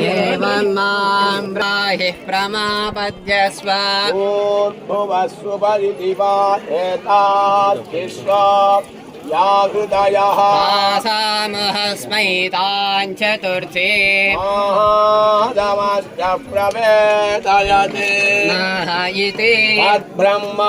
एवं माँ ब्राहिः प्रमापद्यस्व भूर्भुवस्वपरिदिवा एताद्विश्व या हृदयः आसामहस्मै तान् चतुर्थी प्रवेदयते नः इति तद्ब्रह्मा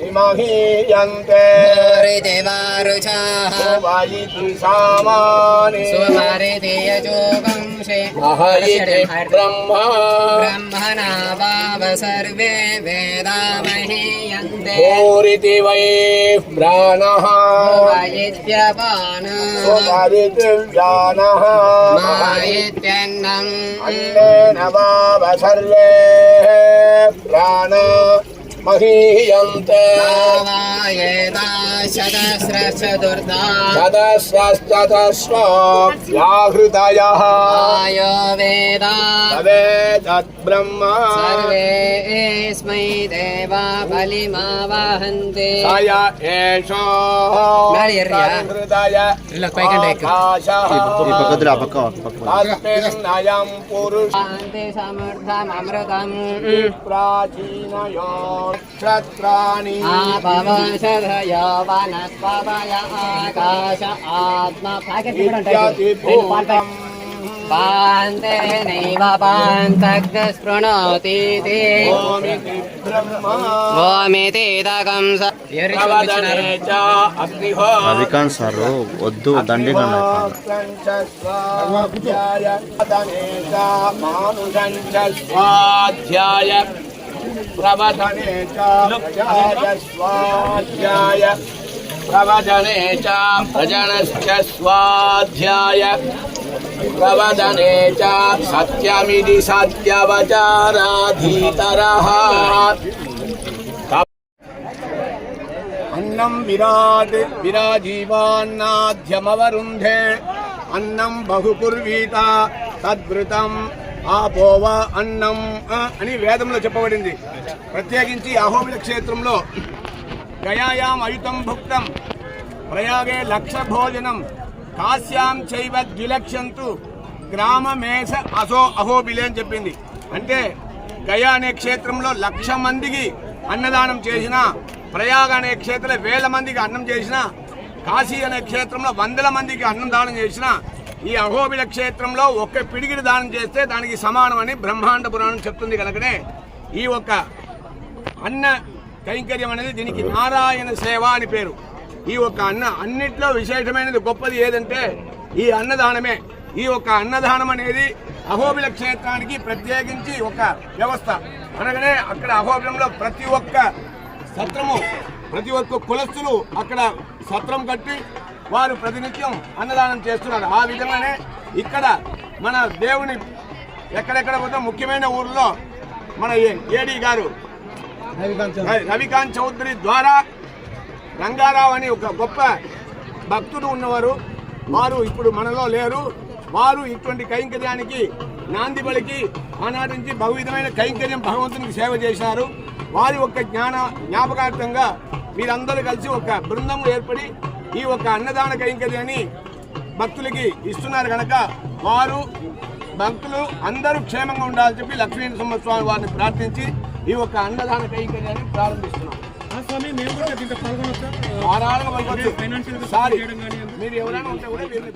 सिमहीयन्ते भूरिति वारुचाः वायिति सामानि। सुमरिति यजोगंशे महयिति ब्रह्मा। ब्रह्मणा वाव सर्वे वेदामहीयन्ते। भूरिति वै प्राणः भुवयित्यपानः सुमरितिर्जानः मायित्यन्नम् अन्नेन वाव सर्वे। प्राण महीयन्ते शतस्रश्चतस्व व्याहृतयः यो वेदा तवे तद्ब्रह्मा सर्वेऽस्मै देवा बलिमावाहन्ते य एषो तस्मिन्नयं पुरुषान्ति समर्थममृतम् प्राचीनयो क्षत्राणि आपवंशधयो वनस्पतय आकाश आत्मा इत्यादिभूतम् पान्ते नैव पान्तग्नस्पृणोतीति ओमिति ब्रह्मा ఓమితేదకం प्रवदने च अग्निहो రవికాంత్ సార్ వద్దు దండిగా स्वाध्याय प्रवदने प्रवधने च प्रवदने च भजनश्च स्वाध्याय प्रवदने च सत्यमिति सत्यवचाराधीतरः। अन्नं विराजीवान्नाध्यमवरुन्धे। अन्नं बहुकुर्वीता तद्वृतम्। ఆ ఆపోవ అన్నం అని వేదంలో చెప్పబడింది. ప్రత్యేకించి అహోబిల క్షేత్రంలో గయాయాం అయుతం భుక్తం. ప్రయాగే లక్ష భోజనం. కాశ్యాం చైవ ద్విలక్షంతు గ్రామమేష అసో అహోబిలే అని చెప్పింది. అంటే గయా అనే క్షేత్రంలో లక్ష మందికి అన్నదానం చేసిన ప్రయాగ అనే క్షేత్రంలో వేల మందికి అన్నం చేసిన కాశీ అనే క్షేత్రంలో వందల మందికి అన్నం దానం చేసిన ఈ అహోబిల క్షేత్రంలో ఒక్క పిడిగిడి దానం చేస్తే దానికి సమానమని బ్రహ్మాండ పురాణం చెప్తుంది కనుకనే ఈ ఒక్క అన్న కైంకర్యం అనేది దీనికి నారాయణ సేవ అని పేరు. ఈ ఒక్క అన్న అన్నిట్లో విశేషమైనది గొప్పది ఏదంటే ఈ అన్నదానమే. ఈ ఒక్క అన్నదానం అనేది అహోబిల క్షేత్రానికి ప్రత్యేకించి ఒక వ్యవస్థ. అనగానే అక్కడ అహోబిలంలో ప్రతి ఒక్క సత్రము ప్రతి ఒక్క కులస్తులు అక్కడ సత్రం కట్టి వారు ప్రతినిత్యం అన్నదానం చేస్తున్నారు. ఆ విధంగానే ఇక్కడ మన దేవుని ఎక్కడెక్కడ పోతే ముఖ్యమైన ఊర్లో మన ఏడీ గారు రవి- రవికాంత్ చౌదరి ద్వారా రంగారావు అని ఒక గొప్ప భక్తుడు ఉన్నవారు. వారు ఇప్పుడు మనలో లేరు. వారు ఇటువంటి కైంకర్యానికి నాంది పలికి ఆనాటి నుంచి బహువిధమైన కైంకర్యం భగవంతునికి సేవ చేశారు. వారి యొక్క జ్ఞాన జ్ఞాపకార్థంగా వీరందరూ కలిసి ఒక బృందం ఏర్పడి ఈ యొక్క అన్నదాన కైంకర్యాన్ని భక్తులకి ఇస్తున్నారు కనుక వారు భక్తులు అందరూ క్షేమంగా ఉండాలని చెప్పి లక్ష్మీ నరసింహస్వామి వారిని ప్రార్థించి ఈ యొక్క అన్నదాన కైంకర్యాన్ని ప్రారంభిస్తున్నాం. స్వామి మీరు ఎవరైనా ఉంటే కూడా వీరిని.